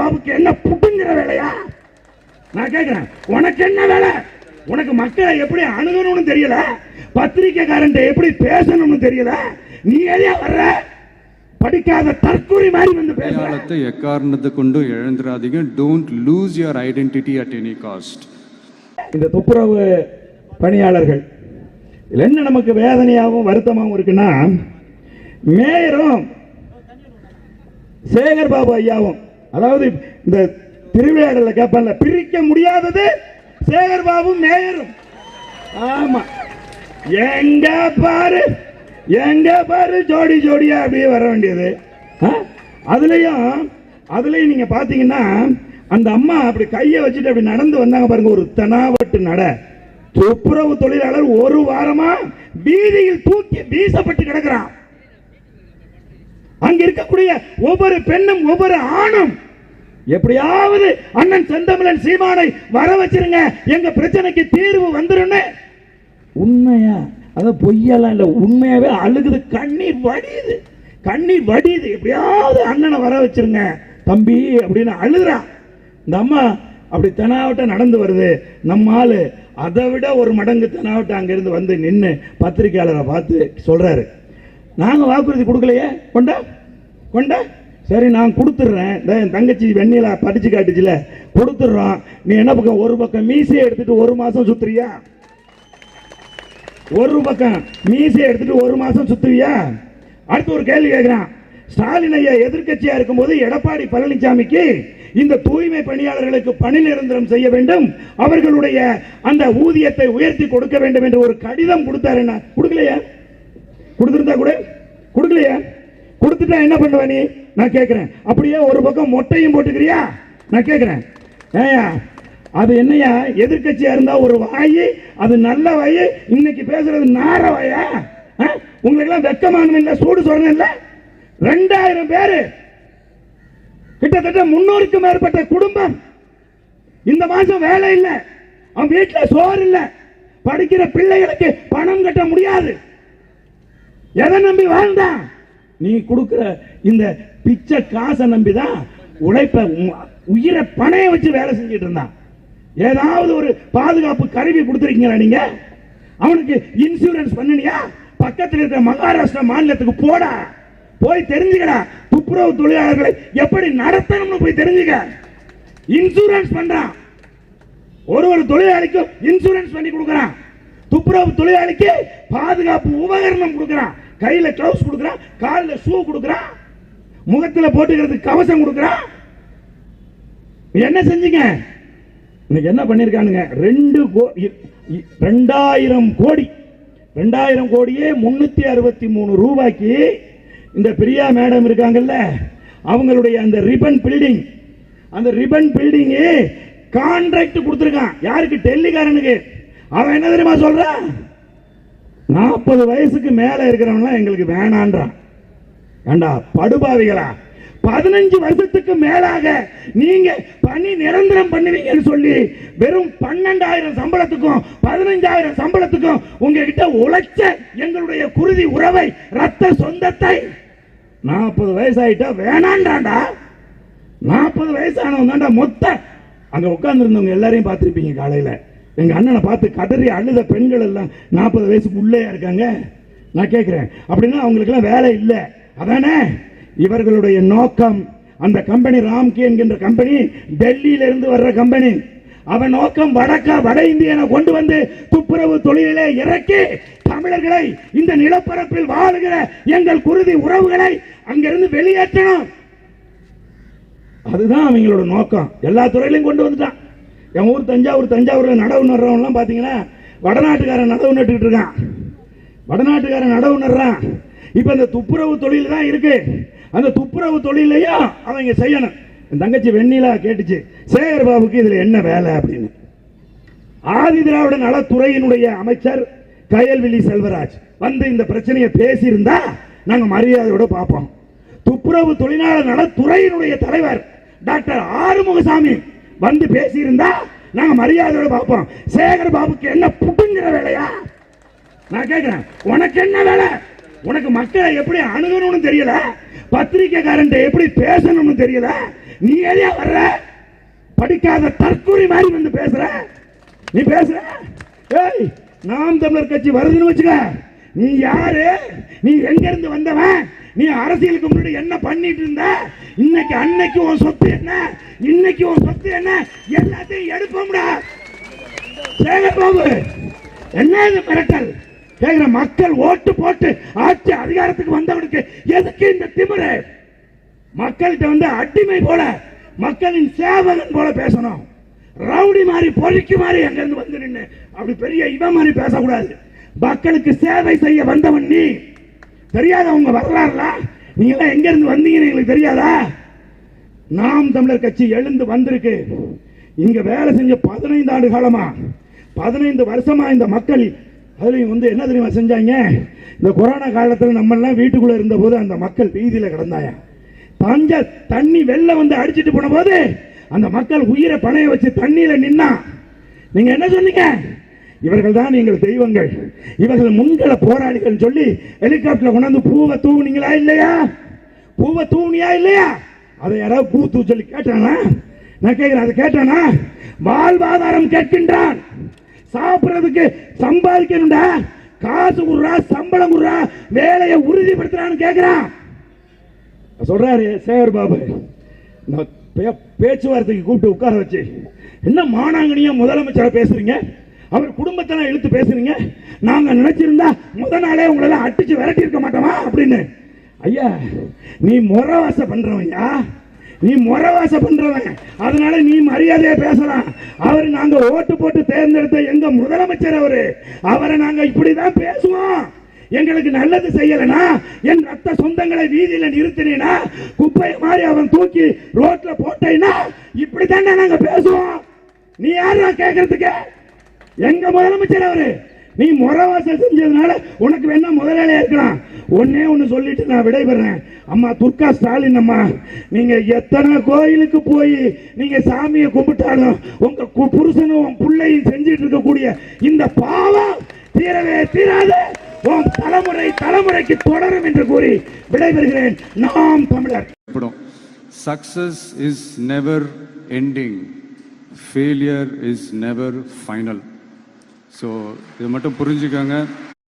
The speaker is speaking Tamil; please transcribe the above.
பாபுக்கு என்ன புட்டுங்கிற வேலையா? நான் கேட்கிறேன் உனக்கு என்ன வேலை? உனக்கு மக்களை எப்படி அணுகணும்னு தெரியல? பத்திரிக்கைக்காரன் எப்படி பேசணும்னு தெரியல? நீ எதையா வர்ற? படிக்காத தற்கொலை மாதிரி வந்து பேசுற. அடையாளத்தை எக்காரணத்தை கொண்டு இழந்துடாதீங்க don't lose your identity at any cost இந்த துப்புரவு பணியாளர்கள் இதுல என்ன நமக்கு வேதனையாகவும் வருத்தமாகவும் இருக்குன்னா மேயரும் சேகர் பாபு ஐயாவும் அதாவது இந்த திருவிளையாடல கேட்பான்ல பிரிக்க முடியாதது சேகர் பாபு மேயரும். ஆமா. எங்க பாரு எங்க பாரு ஜோடி ஜோடியா அப்படியே வர வேண்டியது. அதுலயும் அதுலயும் நீங்க பாத்தீங்கன்னா அந்த அம்மா அப்படி கையை வச்சுட்டு அப்படி நடந்து வந்தாங்க பாருங்க ஒரு தெனாவட்டு நட. துப்புரவு தொழிலாளர் ஒரு வாரமா வீதியில் தூக்கி வீசப்பட்டு கிடக்குறான். அங்க இருக்கக்கூடிய ஒவ்வொரு பெண்ணும் ஒவ்வொரு ஆணும். எப்படியாவது அண்ணன் செந்தமிழன் சீமானை வர வச்சிருங்க. எங்க பிரச்சனைக்கு தீர்வு வந்துடும் உண்மையா? அதான் பொய்யெல்லாம் இல்லை. உண்மையாவே அழுகுது. கண்ணீர் வடியுது. கண்ணீர் வடியுது. எப்படியாவது அண்ணனை வர வச்சிருங்க. தம்பி அப்படின்னு அழுகுறான் இந்த அம்மா அப்படி தெனாவட்ட நடந்து வருது. நம்ம ஆளு அதை விட ஒரு மடங்கு தெனாவட்ட அங்கிருந்து வந்து நின்று பத்திரிக்கையாளரை பார்த்து சொல்றாரு. நாங்கள் வாக்குறுதி கொடுக்கலையே. கொண்ட? கொண்ட? சரி நான் கொடுத்துட்றேன். இந்த என் தங்கச்சி வெண்ணிலா படிச்சு காட்டுச்சுல. கொடுத்துட்றோம். நீ என்ன பக்கம்? ஒரு பக்கம் மீசையை எடுத்துட்டு ஒரு மாதம் சுற்றுறியா ஒரு பக்கம் மீசையை எடுத்துட்டு ஒரு மாதம் சுற்றுவியா அடுத்து ஒரு கேள்வி கேட்குறான் ஸ்டாலின் ஐயா எதிர்கட்சியாக இருக்கும்போது எடப்பாடி பழனிசாமிக்கு இந்த தூய்மை பணியாளர்களுக்கு பணி நிரந்தரம் செய்ய வேண்டும். அவர்களுடைய அந்த ஊதியத்தை உயர்த்தி கொடுக்க வேண்டும் என்று ஒரு கடிதம் கொடுத்தாரு என்ன? கொடுக்கலையா? கொடுத்துருந்தா கூட கொடுக்கலையா? கொடுத்துட்டா என்ன பண்ணுவ நீ? நான் கேட்குறேன் அப்படியே ஒரு பக்கம் மொட்டையும் போட்டுக்கிறியா? நான் கேட்குறேன் ஏயா அது என்னையா எதிர்க்கட்சியா இருந்தா ஒரு வாய் அது நல்ல வாய் இன்னைக்கு பேசுறது நார வாயா? ஆ? உங்களுக்கெல்லாம் வெக்கமானம் இல்லை சூடு சொல்லணும் இல்லை? ரெண்டாயிரம் பேரு கிட்டத்தட்ட முன்னூறுக்கு மேற்பட்ட குடும்பம் இந்த மாசம் வேலை இல்லை. அவன் வீட்டில் சோறு இல்லை. படிக்கிற பிள்ளைகளுக்கு பணம் கட்ட முடியாது. எதை நம்பி வாழ்ந்த? நீ கொடுக்குற இந்த பிச்சை காசை நம்பி தான் உழைப்ப உ- உயிரை பணைய வச்சு வேலை செஞ்சுட்டு இருந்தான் ஏதாவது ஒரு பாதுகாப்பு கருவி கொடுத்துருக்கீங்களா நீங்க? அவனுக்கு இன்சூரன்ஸ் பண்ணினியா? பக்கத்தில் இருக்கிற மகாராஷ்டிரா மாநிலத்துக்கு போடா. போய் தெரிஞ்சுக்கடா. துப்புரவு தொழிலாளர்களை எப்படி நடத்தணும்னு போய் தெரிஞ்சுக்க. இன்சூரன்ஸ் பண்றான். ஒரு ஒரு தொழிலாளிக்கும் இன்சூரன்ஸ் பண்ணி கொடுக்குறான். துப்புரவு தொழிலாளிக்கு பாதுகாப்பு உபகரணம் கொடுக்குறான். கையில் கிளவுஸ் கொடுக்குறான் காலில் ஷூ கொடுக்குறான் முகத்தில் போட்டுக்கிறதுக்கு கவசம் கொடுக்குறான். என்ன செஞ்சீங்க? இன்னைக்கு என்ன பண்ணியிருக்கானுங்க ரெண்டு கோ- இ- ரெண்டாயிரம் கோடி ரெண்டாயிரம் கோடியே முன்னூத்தி அறுபத்தி மூணு ரூபாய்க்கு இந்த பிரியா மேடம் இருக்காங்கல்ல அவங்களுடைய அந்த ரிபன் பில்டிங் அந்த ரிபன் பில்டிங்கு கான்ட்ராக்ட் கொடுத்துருக்கான். யாருக்கு? டெல்லிக்காரனுக்கு. அவன் என்ன தெரியுமா சொல்றான் நாற்பது வயசுக்கு மேல இருக்கிறவன்லாம் எங்களுக்கு வேணான்றான். ஏண்டா படுபாவிகளா? பதினஞ்சு வருஷத்துக்கு மேலாக நீங்க பணி நிரந்தரம் பண்ணுவீங்கன்னு சொல்லி வெறும் பன்னெண்டாயிரம் சம்பளத்துக்கும் பதினஞ்சாயிரம் சம்பளத்துக்கும் உங்ககிட்ட உழைச்ச எங்களுடைய குருதி உறவை ரத்த சொந்தத்தை நாற்பது வயசாயிட்டா வேணாண்டாண்டா நாற்பது வயசானவங்க தாண்டா மொத்த. அங்க உட்கார்ந்துருந்தவங்க எல்லாரையும் பார்த்துருப்பீங்க காலையில். எங்க அண்ணனை பார்த்து கதறி அழுத பெண்கள் எல்லாம் நாற்பது வயசுக்கு உள்ளே இருக்காங்க? நான் கேட்குறேன் அப்படின்னா அவங்களுக்கெல்லாம் வேலை இல்லை. அதானே? இவர்களுடைய நோக்கம் அந்த கம்பெனி ராம்கி என்கின்ற கம்பெனி டெல்லியில இருந்து வர்ற கம்பெனி. அவன் நோக்கம் வடக்கா வட இந்தியனை கொண்டு வந்து துப்புரவு தொழிலே இறக்கி தமிழர்களை இந்த நிலப்பரப்பில் வாழுகிற எங்கள் குருதி உறவுகளை அங்கிருந்து வெளியேற்றணும். அதுதான் அவங்களோட நோக்கம். எல்லா துறையிலையும் கொண்டு வந்துட்டான். என் ஊர் தஞ்சாவூர் தஞ்சாவூரில் நடவு நடுறவன்லாம் பார்த்தீங்கன்னா வடநாட்டுக்காரன் நடவு நட்டுக்கிட்டு இருக்கான். வடநாட்டுக்காரன் நடவு நடுறான். இப்போ இந்த துப்புரவு தொழில் தான் இருக்கு. அந்த துப்புரவு தொழிலையும் அவங்க செய்யணும். என் தங்கச்சி வெண்ணிலா கேட்டுச்சு சேகர் பாபுக்கு இதில் என்ன வேலை அப்படின்னு. ஆதி திராவிட நலத்துறையினுடைய அமைச்சர் கயல்விழி செல்வராஜ் வந்து இந்த பிரச்சனையை பேசியிருந்தா நாங்கள் மரியாதையோட பார்ப்போம். துப்புரவு தொழிலாளர் நலத்துறையினுடைய தலைவர் டாக்டர் ஆறுமுகசாமி வந்து பேசியிருந்தா நாங்கள் மரியாதையோட பார்ப்போம். சேகர் பாபுக்கு என்ன புட்டுங்கிற வேலையா? நான் கேட்குறேன் உனக்கு என்ன வேலை? உனக்கு மக்களை எப்படி அணுகணும்னு தெரியல? பத்திரிக்கைக்காரன் எப்படி பேசணும்னு தெரியல? நீ எதையா வர்ற? படிக்காத தற்கொலை மாதிரி வந்து பேசுற. நீ பேசுற. ஏய் நாம் தமிழர் கட்சி வருதுன்னு வச்சுக்க. நீ யாரு? நீ எங்க இருந்து வந்தவன்? நீ அரசியலுக்கு முன்னாடி என்ன பண்ணிட்டு இருந்த? இன்னைக்கு அன்னைக்கு உன் சொத்து என்ன? இன்னைக்கு உன் சொத்து என்ன? எல்லாத்தையும் எடுப்போம்டா சேகர் பாபு என்ன இது மிரட்டல்? கேட்கிற மக்கள் ஓட்டு போட்டு ஆட்சி அதிகாரத்துக்கு வந்தவனுக்கு எதுக்கு இந்த திமிரு? மக்கள்கிட்ட வந்து அடிமை போல மக்களின் சேவகன் போல பேசணும். ரவுடி மாதிரி பொறுக்கி மாதிரி அங்கிருந்து வந்து நின்று அப்படி பெரிய இவன் மாதிரி பேசக்கூடாது. மக்களுக்கு சேவை செய்ய வந்தவன் நீ. தெரியாத உங்க வரலாறுலாம் நீங்க எல்லாம் எங்க இருந்து வந்தீங்கன்னு எங்களுக்கு தெரியாதா? நாம் தமிழர் கட்சி எழுந்து வந்திருக்கு. இங்க வேலை செஞ்ச பதினைந்து ஆண்டு காலமா பதினைந்து வருஷமா இந்த மக்கள் அதுலேயும் வந்து என்ன தெரியுமா செஞ்சாங்க? இந்த கொரோனா காலத்தில் நம்ம எல்லாம் இருந்தபோது அந்த மக்கள் வீதியில் கிடந்தாயா தஞ்ச தண்ணி வெளில வந்து அடிச்சிட்டு போன போது அந்த மக்கள் உயிரை பணைய வச்சு தண்ணியில் நின்னா. நீங்கள் என்ன சொன்னீங்க? இவர்கள் தான் எங்கள் தெய்வங்கள். இவர்கள் முன்கள போராளிகள் சொல்லி ஹெலிகாப்டர்ல கொண்டாந்து பூவை தூவுனீங்களா இல்லையா? பூவை தூவுனியா இல்லையா? அதை யாராவது பூ தூ சொல்லி கேட்டானா? நான் கேட்கிறேன் அதை கேட்டானா? வாழ்வாதாரம் கேட்கின்றான். சாப்பிட்றதுக்கு சம்பாதிக்கணும்டா. காசு குடுறா சம்பளம் குடுறா வேலையை உறுதிப்படுத்துறான்னு கேட்கிறான். சொல்றாரு சேகர் பாபு நான் பேச்சுவார்த்தைக்கு கூப்பிட்டு உட்கார வச்சு என்ன மானாங்கனியா முதலமைச்சரை பேசுறீங்க? அவர் குடும்பத்தை இழுத்து பேசுறீங்க நாங்க நினைச்சிருந்தா முத நாளே உங்களெல்லாம் அடிச்சு விரட்டி இருக்க மாட்டோமா? அப்படின்னு. ஐயா நீ முறவாச பண்றவன்யா நீ முறவாச பண்றவன். அதனால நீ மரியாதையா பேசலாம். அவர் நாங்க ஓட்டு போட்டு தேர்ந்தெடுத்த எங்க முதலமைச்சர் அவரு அவரை நாங்க இப்படிதான் பேசுவோம். எங்களுக்கு நல்லது செய்யலனா என் ரத்த சொந்தங்களை வீதியில நிறுத்தினா குப்பையை மாதிரி அவன் தூக்கி ரோட்ல போட்டேன்னா இப்படித்தானே நாங்க பேசுவோம். நீ யாரா கேட்கறதுக்கு எங்க முதலமைச்சர் அவரு? நீ முறவாசல் செஞ்சதுனால உனக்கு வேணா முதலாளியா இருக்கலாம். ஒன்னே ஒன்னு சொல்லிட்டு நான் விடைபெறேன். அம்மா துர்கா ஸ்டாலின் அம்மா நீங்க எத்தனை கோயிலுக்கு போய் நீங்க சாமியை கும்பிட்டாலும் உங்க கு- புருஷனும் உன் பிள்ளையும் செஞ்சிட்டு இருக்கக்கூடிய இந்த பாவம் தீரவே தீராது. உன் தலைமுறை தலைமுறைக்கு தொடரும் என்று கூறி விடைபெறுகிறேன். நாம் தமிழர். Success is never ending failure is never final so இதை மட்டும் புரிஞ்சுக்கோங்க.